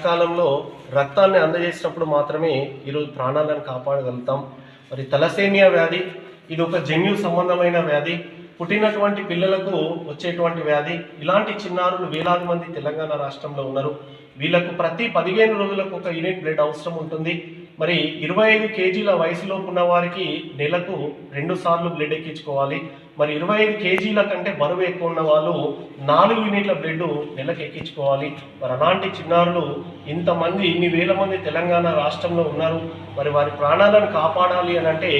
సకాలంలో రక్తాన్ని అందజేసినప్పుడు మాత్రమే ఈరోజు ప్రాణాలను కాపాడగలుగుతాం. మరి తలసేమియా వ్యాధి ఇది ఒక జన్యు సంబంధమైన వ్యాధి పుట్టినటువంటి పిల్లలకు వచ్చేటువంటి వ్యాధి ఇలాంటి చిన్నారులు వేలాది మంది తెలంగాణ రాష్ట్రంలో ఉన్నారు. వీళ్ళకు ప్రతి పదిహేను రోజులకు ఒక యూనిట్ బ్లడ్ అవసరం ఉంటుంది. మరి ఇరవై ఐదు కేజీల వయసులో ఉన్న వారికి నెలకు రెండు సార్లు బ్లడ్ ఎక్కించుకోవాలి. మరి ఇరవై ఐదు కేజీల కంటే బరువు ఎక్కువ ఉన్న వాళ్ళు నాలుగు యూనిట్ల బ్లడ్ నెలకు ఎక్కించుకోవాలి. మరి అలాంటి చిన్నారులు ఇంతమంది ఇన్ని వేల మంది తెలంగాణ రాష్ట్రంలో ఉన్నారు. మరి వారి ప్రాణాలను కాపాడాలి అని అంటే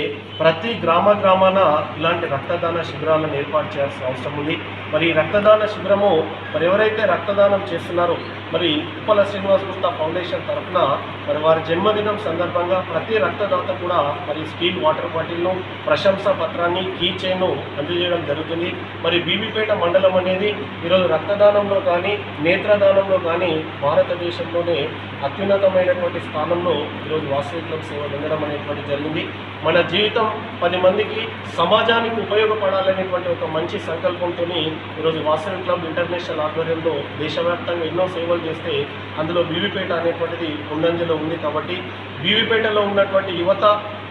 ప్రతి గ్రామ గ్రామాన ఇలాంటి రక్తదాన శిబిరాలను ఏర్పాటు చేయాల్సిన అవసరం ఉంది. మరి ఈ రక్తదాన శిబిరము మరి ఎవరైతే రక్తదానం చేస్తున్నారో మరి ఉప్పల శ్రీనివాస్ గుప్తా ఫౌండేషన్ తరఫున మరి వారి జన్మదినం సందర్భంగా ప్రతి రక్తదాత కూడా మరి స్టీల్ వాటర్ బాటిల్ను ప్రశంసా పత్రాన్ని కీ చైన్ను అందజేయడం జరుగుతుంది. మరి బీబీపేట మండలం అనేది ఈరోజు రక్తదానంలో కానీ నేత్రదానంలో కానీ భారతదేశంలోనే అత్యున్నతమైనటువంటి స్థానంలో ఈరోజు వాసవి క్లబ్ సేవ పొందడం అనేటువంటి జరిగింది. మన జీవితం పది మందికి సమాజానికి ఉపయోగపడాలనేటువంటి ఒక మంచి సంకల్పంతో ఈరోజు వాసవి క్లబ్ ఇంటర్నేషనల్ ఆధ్వర్యంలో దేశవ్యాప్తంగా ఎన్నో సేవలు చేస్తే అందులో బీవీపేట అనేటువంటిది ఉండంజలో ఉంది కాబట్టి బీవీపేటలో ఉన్నటువంటి యువత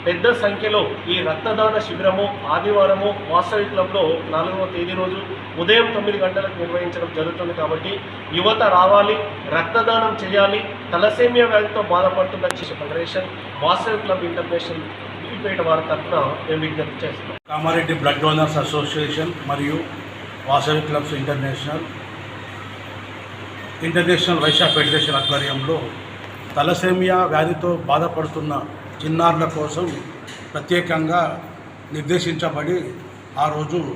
పెద్ద సంఖ్యలో ఈ రక్తదాన శిబిరము ఆదివారము వాసవి క్లబ్లో నాలుగవ తేదీ రోజు ఉదయం తొమ్మిది గంటలకు నిర్వహించడం జరుగుతుంది కాబట్టి యువత రావాలి రక్తదానం చేయాలి తలసేమియా వ్యాధితో బాధపడుతున్న ఫెడరేషన్ వాసవి క్లబ్ ఇంటర్నేషనల్ బీపేట వారి తరఫున మేము విజ్ఞప్తి చేస్తున్నాం. కామారెడ్డి బ్లడ్ డోనర్స్ అసోసియేషన్ మరియు Vasavi clubs international international Vysya federation ఆధ్వర్యంలో తలసేమియా వ్యాధితో బాధపడుతున్న చిన్నారుల కోసం ప్రత్యేకంగా నిర్దేశించబడి ఆ రోజు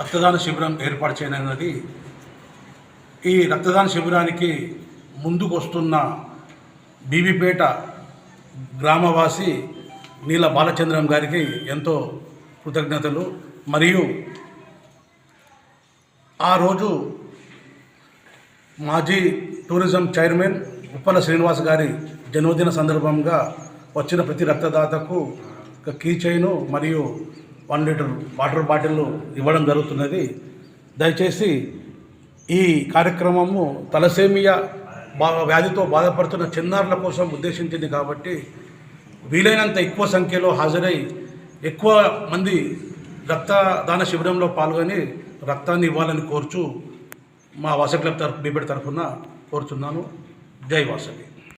రక్తదాన శిబిరం ఏర్పాటు చేయనున్నది. ఈ రక్తదాన శిబిరానికి ముందుకు వస్తున్న బీబీపేట గ్రామవాసి నీల బాలచంద్రం గారికి ఎంతో కృతజ్ఞతలు. మరియు ఆ రోజు మాజీ టూరిజం చైర్మన్ ఉప్పల శ్రీనివాస్ గారి జన్మదిన సందర్భంగా వచ్చిన ప్రతి రక్తదాతకు ఒక కీ చైను మరియు వన్ లీటర్ వాటర్ బాటిల్ ఇవ్వడం జరుగుతున్నది. దయచేసి ఈ కార్యక్రమము తలసేమియా బా వ్యాధితో బాధపడుతున్న చిన్నారుల కోసం ఉద్దేశించింది కాబట్టి వీలైనంత ఎక్కువ సంఖ్యలో హాజరై ఎక్కువ మంది రక్తదాన శిబిరంలో పాల్గొని రక్తాన్ని ఇవ్వాలని కోరుచు మా వాసవి తరఫు బీబెడ్ తరఫున కోరుచున్నాను. జై వాసవి.